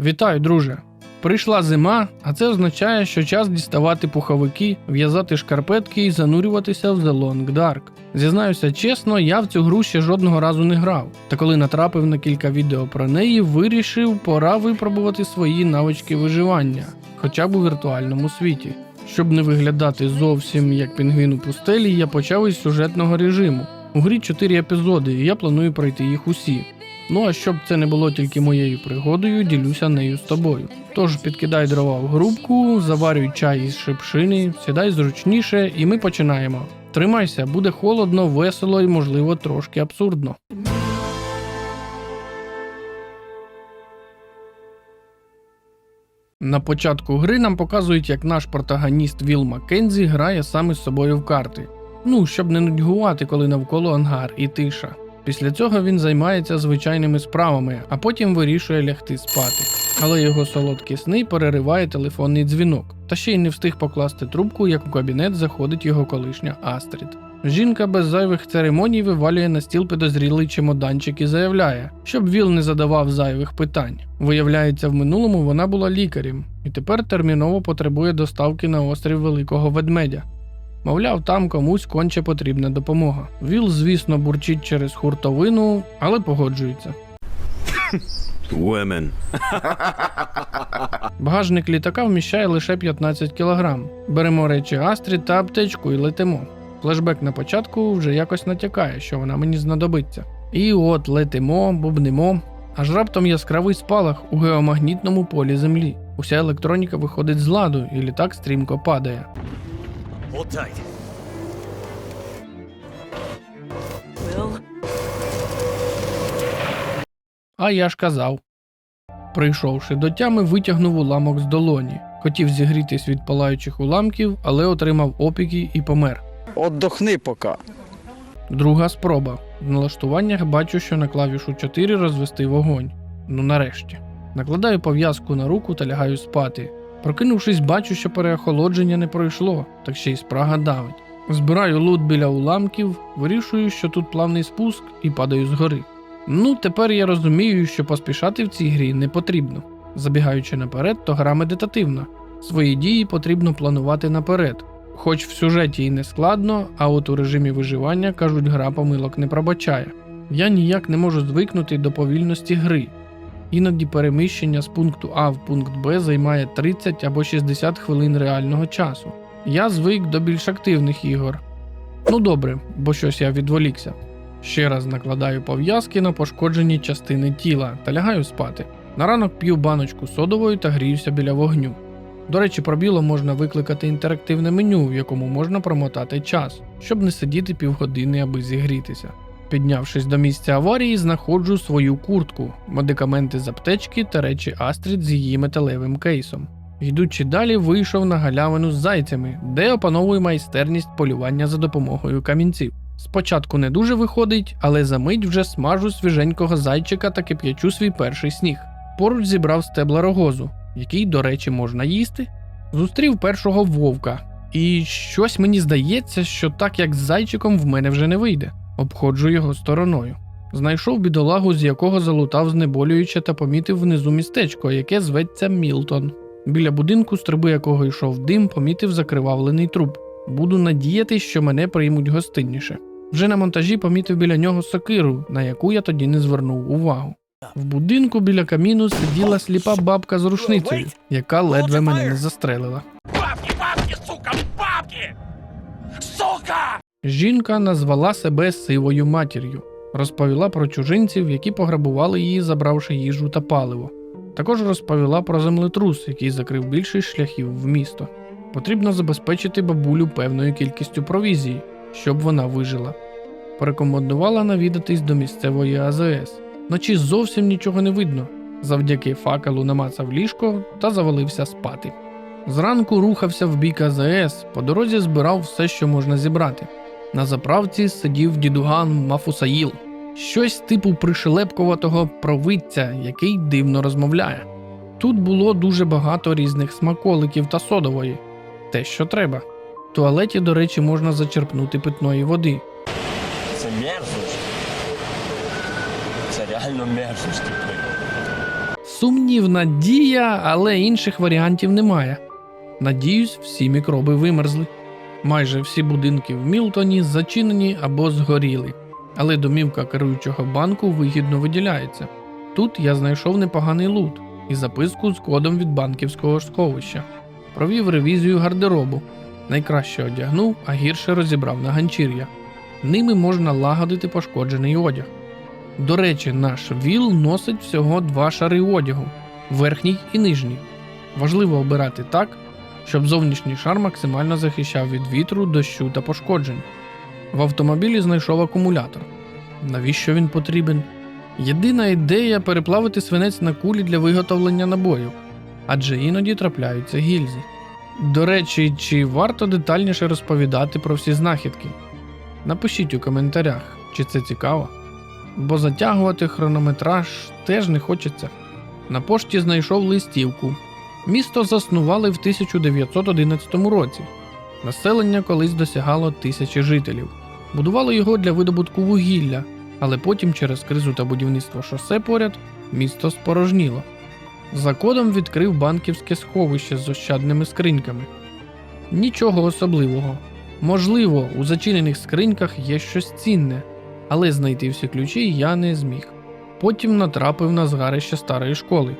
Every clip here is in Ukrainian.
Вітаю, друже! Прийшла зима, а це означає, що час діставати пуховики, в'язати шкарпетки і занурюватися в The Long Dark. Зізнаюся чесно, я в цю гру ще жодного разу не грав. Та коли натрапив на кілька відео про неї, вирішив, пора випробувати свої навички виживання, хоча б у віртуальному світі. Щоб не виглядати зовсім як пінгвін у пустелі, я почав із сюжетного режиму. У грі 4 епізоди, і я планую пройти їх усі. Ну а щоб це не було тільки моєю пригодою, ділюся нею з тобою. Тож підкидай дрова в грубку, заварюй чай із шипшини, сідай зручніше, і ми починаємо. Тримайся, буде холодно, весело і, можливо, трошки абсурдно. На початку гри нам показують, як наш протагоніст Віл Маккензі грає саме з собою в карти. Ну, щоб не нудьгувати, коли навколо ангар і тиша. Після цього він займається звичайними справами, а потім вирішує лягти спати. Але його солодкі сни перериває телефонний дзвінок, та ще й не встиг покласти трубку, як у кабінет заходить його колишня Астрід. Жінка без зайвих церемоній вивалює на стіл підозрілий чемоданчик і заявляє, щоб Віл не задавав зайвих питань. Виявляється, в минулому вона була лікарем і тепер терміново потребує доставки на острів Великого Ведмедя. Мовляв, там комусь конче потрібна допомога. Віл, звісно, бурчить через хуртовину, але погоджується. Women. Багажник літака вміщає лише 15 кг. Беремо речі Астрід та аптечку і летимо. Флешбек на початку вже якось натякає, що вона мені знадобиться. І от летимо, бубнемо. Аж раптом яскравий спалах у геомагнітному полі Землі. Уся електроніка виходить з ладу, і літак стрімко падає. Hold tight. Will, А я ж казав. Прийшовши до тями, витягнув уламок з долоні. Хотів зігрітись від палаючих уламків, але отримав опіки і помер. Отдохни поки. Друга спроба. В налаштуваннях бачу, що на клавішу 4 розвести вогонь. Ну нарешті. Накладаю пов'язку на руку та лягаю спати. Прокинувшись, бачу, що переохолодження не пройшло, так ще й спрага давить. Збираю лут біля уламків, вирішую, що тут плавний спуск і падаю згори. Ну, тепер я розумію, що поспішати в цій грі не потрібно. Забігаючи наперед, то гра медитативна. Свої дії потрібно планувати наперед. Хоч в сюжеті і не складно, а от у режимі виживання, кажуть, гра помилок не пробачає. Я ніяк не можу звикнути до повільності гри. Іноді переміщення з пункту А в пункт Б займає 30 або 60 хвилин реального часу. Я звик до більш активних ігор. Ну добре, бо щось я відволікся. Ще раз накладаю пов'язки на пошкоджені частини тіла та лягаю спати. На ранок п'ю баночку содової та гріюся біля вогню. До речі, про біло можна викликати інтерактивне меню, в якому можна промотати час, щоб не сидіти півгодини, аби зігрітися. Піднявшись до місця аварії, знаходжу свою куртку, медикаменти з аптечки та речі Астрід з її металевим кейсом. Йдучи далі, вийшов на галявину з зайцями, де опановую майстерність полювання за допомогою камінців. Спочатку не дуже виходить, але за мить вже смажу свіженького зайчика та кип'ячу свій перший сніг. Поруч зібрав стебла рогозу, який, до речі, можна їсти. Зустрів першого вовка, і щось мені здається, що так як з зайчиком в мене вже не вийде. Обходжу його стороною. Знайшов бідолагу, з якого залутав знеболююче та помітив внизу містечко, яке зветься Мілтон. Біля будинку, з труби якого йшов дим, помітив закривавлений труп. Буду надіятись, що мене приймуть гостинніше. Вже на монтажі помітив біля нього сокиру, на яку я тоді не звернув увагу. В будинку біля каміну сиділа сліпа бабка з рушницею, яка ледве мене не застрелила. Бабки, бабки, сука, бабки! Сука! Жінка назвала себе сивою матір'ю, розповіла про чужинців, які пограбували її, забравши їжу та паливо. Також розповіла про землетрус, який закрив більшість шляхів в місто. Потрібно забезпечити бабулю певною кількістю провізії, щоб вона вижила. Порекомендувала навідатись до місцевої АЗС. Вночі зовсім нічого не видно. Завдяки факелу намацав ліжко та завалився спати. Зранку рухався в бік АЗС, по дорозі збирав все, що можна зібрати. На заправці сидів дідуган Мафусаїл, щось типу пришелепкуватого провидця, який дивно розмовляє. Тут було дуже багато різних смаколиків та содової, те, що треба. В туалеті, до речі, можна зачерпнути питної води. Це мерзость. Це реально мерзость. Сумнівна дія, але інших варіантів немає. Надіюсь, всі мікроби вимерзли. Майже всі будинки в Мілтоні зачинені або згоріли, але домівка керуючого банку вигідно виділяється. Тут я знайшов непоганий лут і записку з кодом від банківського сховища. Провів ревізію гардеробу. Найкраще одягнув, а гірше розібрав на ганчір'я. Ними можна лагодити пошкоджений одяг. До речі, наш ВІЛ носить всього два шари одягу верхній і нижній. Важливо обирати так, щоб зовнішній шар максимально захищав від вітру, дощу та пошкоджень. В автомобілі знайшов акумулятор. Навіщо він потрібен? Єдина ідея переплавити свинець на кулі для виготовлення набою, адже іноді трапляються гільзи. До речі, чи варто детальніше розповідати про всі знахідки? Напишіть у коментарях, чи це цікаво. Бо затягувати хронометраж теж не хочеться. На пошті знайшов листівку. Місто заснували в 1911 році. Населення колись досягало тисячі жителів. Будували його для видобутку вугілля, але потім через кризу та будівництво шосе поряд місто спорожніло. За кодом відкрив банківське сховище з ощадними скриньками. Нічого особливого. Можливо, у зачинених скриньках є щось цінне, але знайти всі ключі я не зміг. Потім натрапив на згарище старої школи.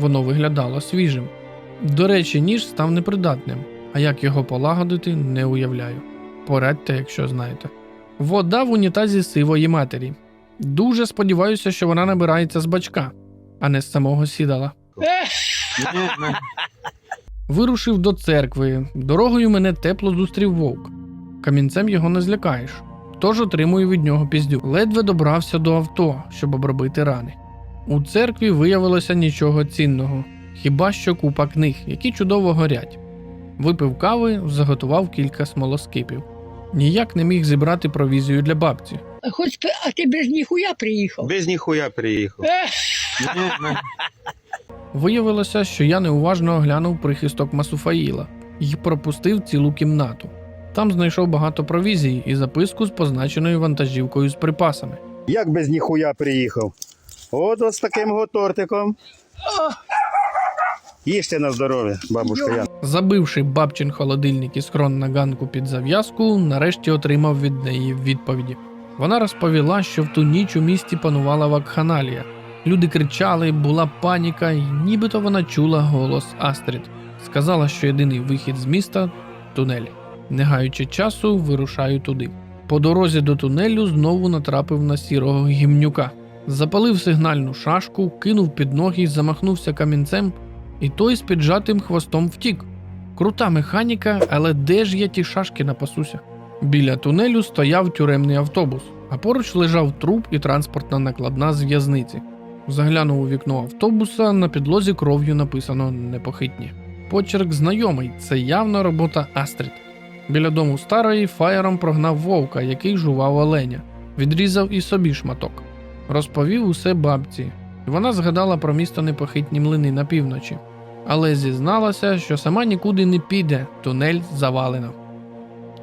Воно виглядало свіжим. До речі, ніж став непридатним, а як його полагодити, не уявляю. Порадьте, якщо знаєте. Вода в унітазі сивої матері. Дуже сподіваюся, що вона набирається з бачка, а не з самого сідала. Вирушив до церкви. Дорогою мене тепло зустрів вовк. Камінцем його не злякаєш, тож отримую від нього піздю. Ледве добрався до авто, щоб обробити рани. У церкві виявилося нічого цінного, хіба що купа книг, які чудово горять. Випив кави, заготував кілька смолоскипів. Ніяк не міг зібрати провізію для бабці. А Хоч би- а ти без ніхуя приїхав. Без ніхуя приїхав. Виявилося, що я неуважно оглянув прихисток Масуфаїла і пропустив цілу кімнату. Там знайшов багато провізії і записку з позначеною вантажівкою з припасами. Як без ніхуя приїхав? От ось з таким го тортиком. Їжте на здоров'я, бабушка я. Забивши бабчин холодильник і схрон на ганку під зав'язку, нарешті отримав від неї відповіді. Вона розповіла, що в ту ніч у місті панувала вакханалія. Люди кричали, була паніка, і нібито вона чула голос Астрід. Сказала, що єдиний вихід з міста тунель. Не гаючи часу, вирушаю туди. По дорозі до тунелю знову натрапив на сірого гімнюка. Запалив сигнальну шашку, кинув під ноги, замахнувся камінцем, і той з піджатим хвостом втік. Крута механіка, але де ж я ті шашки напасуся? Біля тунелю стояв тюремний автобус, а поруч лежав труп і транспортна накладна з в'язниці. Заглянув у вікно автобуса, на підлозі кров'ю написано непохитні. Почерк знайомий, це явно робота Астрід. Біля дому старої фаєром прогнав вовка, який жував оленя, відрізав і собі шматок. Розповів усе бабці, вона згадала про місто непохитні млини на півночі, але зізналася, що сама нікуди не піде, тунель завалено.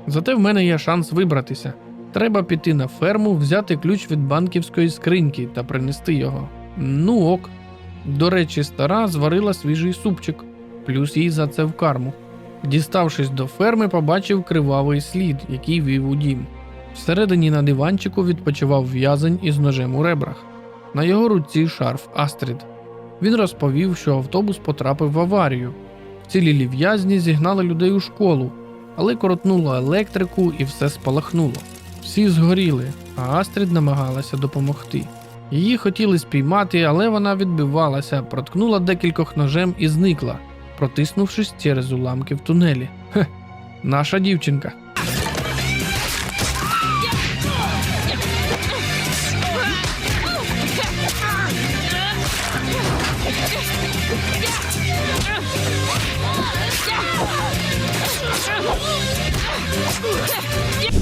Зате в мене є шанс вибратися. Треба піти на ферму, взяти ключ від банківської скриньки та принести його. Ну ок. До речі, стара зварила свіжий супчик, плюс їй за це в карму. Діставшись до ферми, побачив кривавий слід, який вів у дім. Всередині на диванчику відпочивав в'язень із ножем у ребрах. На його руці шарф Астрід. Він розповів, що автобус потрапив в аварію. Вцілілі в'язні зігнали людей у школу, але коротнуло електрику і все спалахнуло. Всі згоріли, а Астрід намагалася допомогти. Її хотіли спіймати, але вона відбивалася, проткнула декількох ножем і зникла, протиснувшись через уламки в тунелі. Хе, наша дівчинка.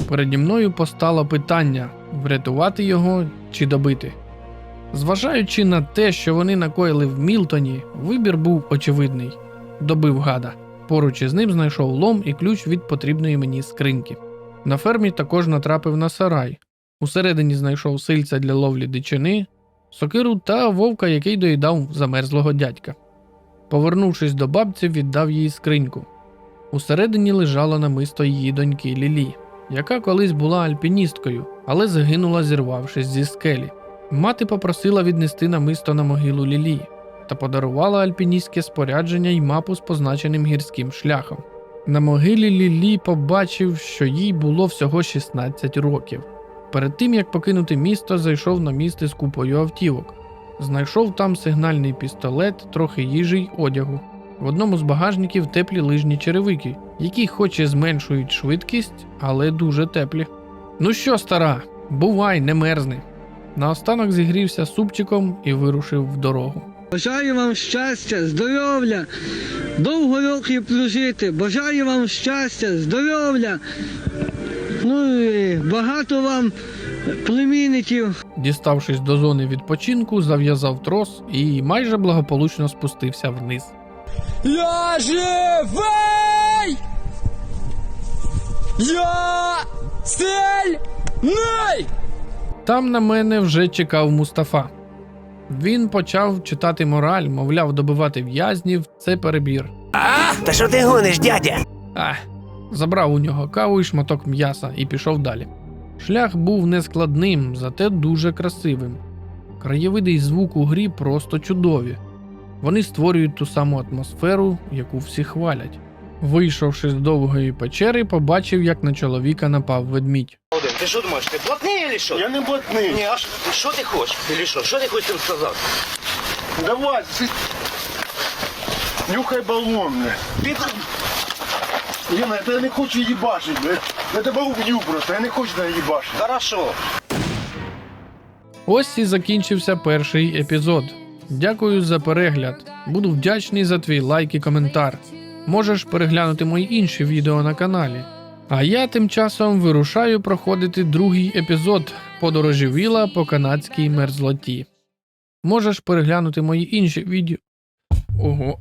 Переді мною постало питання врятувати його чи добити. Зважаючи на те, що вони накоїли в Мілтоні, вибір був очевидний добив гада. Поруч із ним знайшов лом і ключ від потрібної мені скриньки. На фермі також натрапив на сарай. Усередині знайшов сильця для ловлі дичини, сокиру та вовка, який доїдав замерзлого дядька. Повернувшись до бабці, віддав їй скриньку. Усередині лежало намисто її доньки Лілі, яка колись була альпіністкою, але загинула, зірвавшись зі скелі. Мати попросила віднести намисто на могилу Лілі та подарувала альпіністське спорядження й мапу з позначеним гірським шляхом. На могилі Лілі побачив, що їй було всього 16 років. Перед тим як покинути місто, зайшов на місце з купою автівок. Знайшов там сигнальний пістолет, трохи їжі й одягу. В одному з багажників теплі лижні черевики, які хоч і зменшують швидкість, але дуже теплі. Ну що, стара, бувай, не мерзни. Наостанок зігрівся супчиком і вирушив в дорогу. Бажаю вам щастя, здоров'я, довго років прожити. Бажаю вам щастя, здоров'я. Ну і багато вам племінників. Діставшись до зони відпочинку, зав'язав трос і майже благополучно спустився вниз. Я живий! Я сильний! Там на мене вже чекав Мустафа. Він почав читати мораль, мовляв, добивати в'язнів це перебір. А, Та що ти гониш, дядя? Ах, забрав у нього каву і шматок м'яса і пішов далі. Шлях був нескладним, зате дуже красивим. Краєвиди й звук у грі просто чудові. Вони створюють ту саму атмосферу, яку всі хвалять. Вийшовши з довгої печери, побачив, як на чоловіка напав ведмідь. Один, ти що думаєш, ти блатний или що? Я не блатний. Ні, а що, ти хочеш? Или що? Що ти хочеш цим сказати? Давай, ти... нюхай балон. Ти Лена, я не хочу їбашити, бля. Я тебе уб'ю просто, я не хочу тебе їбашити. хорошо. Ось і закінчився перший епізод. Дякую за перегляд. Буду вдячний за твій лайк і коментар. Можеш переглянути мої інші відео на каналі. А я тим часом вирушаю проходити другий епізод подорожі Віла по канадській мерзлоті. Можеш переглянути мої інші відео. Ого.